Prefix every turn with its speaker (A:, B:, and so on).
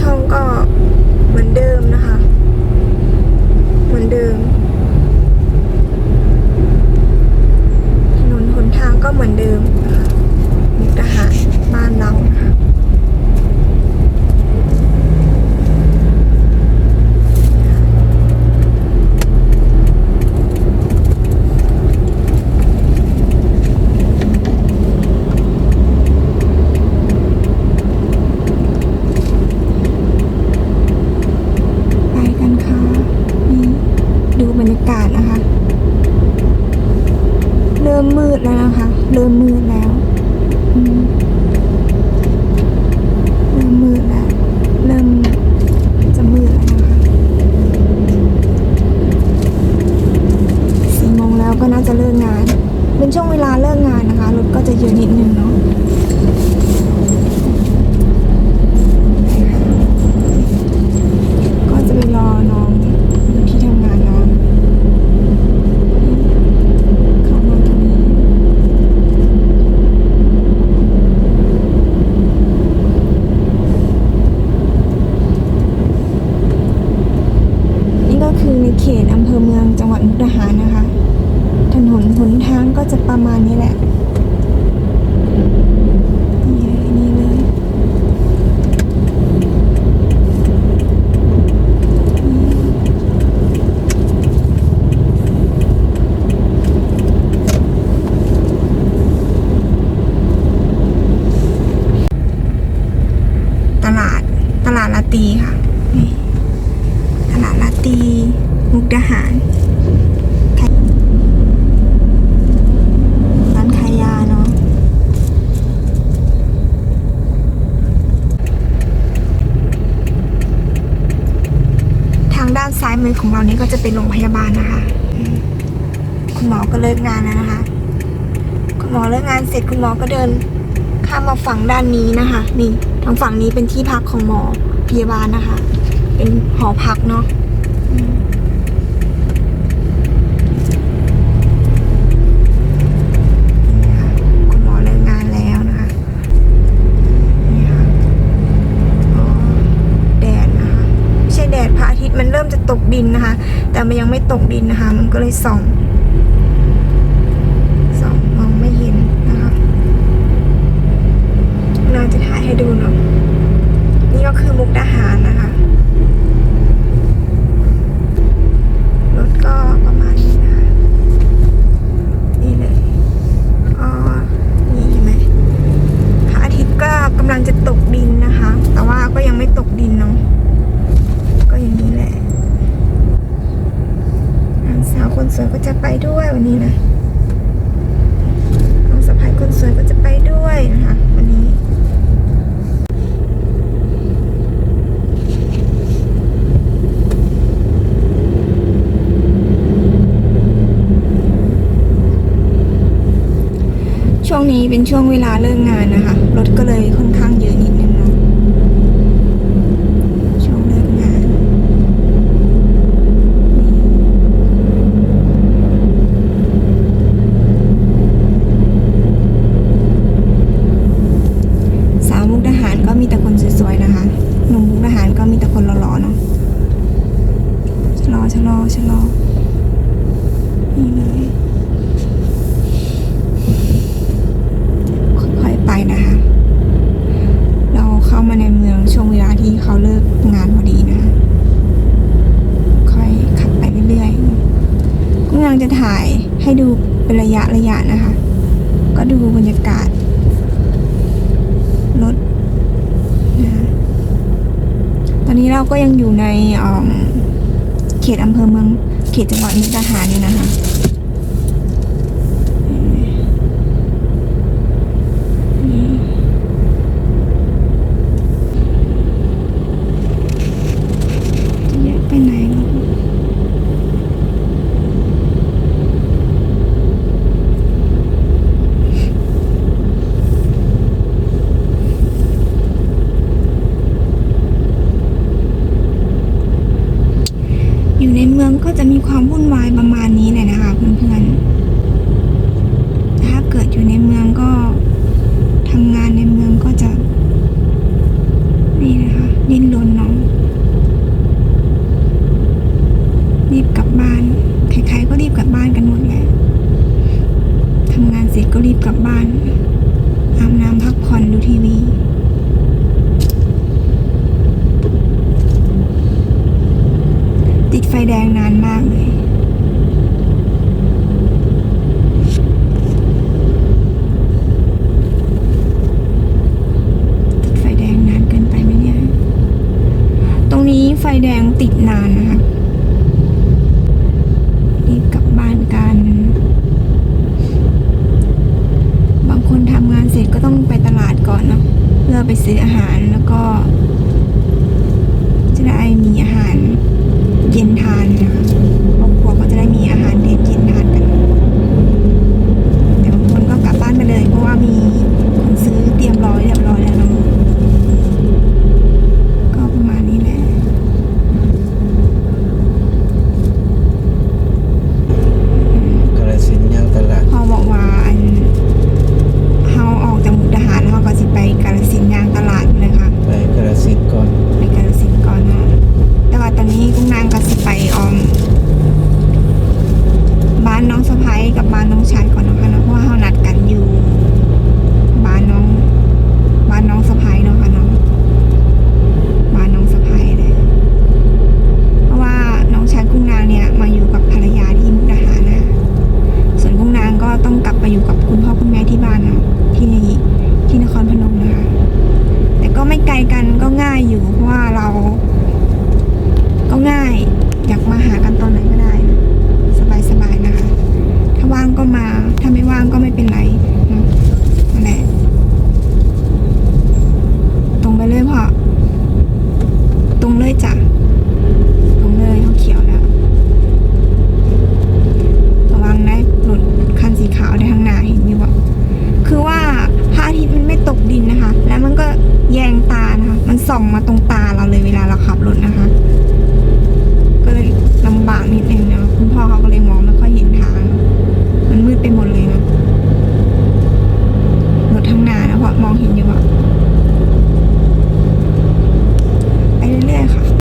A: ช่องก็เหมือนเดิมนะคะ เหมือนเดิม ถนนหนทางก็เหมือนเดิมนะคะมุกดหาบ้านเรานะคะ นะคะ เริ่มมืดแล้วอืมเริ่มมืดแล้ว เริ่มจะมืดแล้วนะคะสี่โมงแล้วก็น่าจะเลิกงาน เป็นช่วงเวลาเลิกงานนะคะ รถก็จะเยอะนิดนึงเนาะก็จะไปรอน้องอยู่ที่ทำงานน้อง เข้ามาตรงนี้นี่ก็คือในเขตอำเภอเมืองจัง หารนะคะ ถนนหนทางก็จะประมาณนี้แหละ นี่เลยนี่เลยตลาดตลาดลาตีค่ะนี่ตลาดลาตี มุกดาหารขายร้านขายยาเนาะทางด้านซ้าย มือของเรานี้ก็จะเป็นโรงพยาบาลนะคะ คุณหมอก็เลิกงานแล้วนะคะ คุณหมอเลิกงานเสร็จคุณหมอก็เดิน ข้ามมาฝั่งด้านนี้นะคะ นี่ทางฝั่งนี้เป็นที่พักของหมอพยาบาลนะคะ เป็นหอพักเนาะอืมนี่ค่ะคุณหมอเลิกงานแล้วนะคะนี่ค่ะอ๋อแดดนะคะไม่ใช่แดดพระอาทิตย์มันเริ่มจะตกดิ นนะคะ แต่มันยังไม่ตกดินนะคะ มันก็เลยส่องส่องมองไม่เห็นนะคะ เราจะถ่ายให้ดูเนาะ นี่ก็คือมุกดาหารนะคะ รถก็ประมาณนี้นะคะ นี่เลยอ๋อนี่เห็นไหมพระอาทิตย์ก็กำลังจะตกดินนะคะ แต่ว่าก็ยังไม่ตกดินเนาะ ก็อย่างนี้แหละนางสาวคนสวยก็จะไปด้ วยวันนี้นะน้องสะพายคนสวยก็จะไปด้วยนะคะวันนี้ ช่วงนี้เป็นช่วงเวลาเลิกงานนะคะ รถก็เลยค่อนข้างเยอะนิดนึงเนาะช่วงเลิกงานสาวมุกดาหารก็มีแต่คนสวยๆนะคะหนุ่มมุกดาหารก็มีแต่ คนหล่อๆเนาะชะลอชะลอชะลอนี่เลยค่อยๆไปนะคะ เราเข้ามาในเมืองช่วงเวลาที่เขาเลิกงานพอดีนะคะค่อยขับไปเรื่อยๆกำลังจะถ่ายให้ดูเป็นระยะระยะนะคะ ก็ดูบรรยากาศรถ ตอนนี้เราก็ยังอยู่ในเขตอำเภอเมือง เขตจังหวัดมุกดาหารอยู่นะคะ ก็รีบกลับบ้านอาบน้ำพักผ่อนดูทีวีติดไฟแดงนานมากเลยติดไฟแดงนานเกินไปไหมเนี่ย ตรงนี้ไฟแดงติดนานนะ เสร็จก็ต้องไปตลาดก่อนเนาะเพื่อไปซื้ออาหารแล้วก็ จะได้มีอาหารเย็นทานนะคะครอบครัวก็จะได้มีอาหาร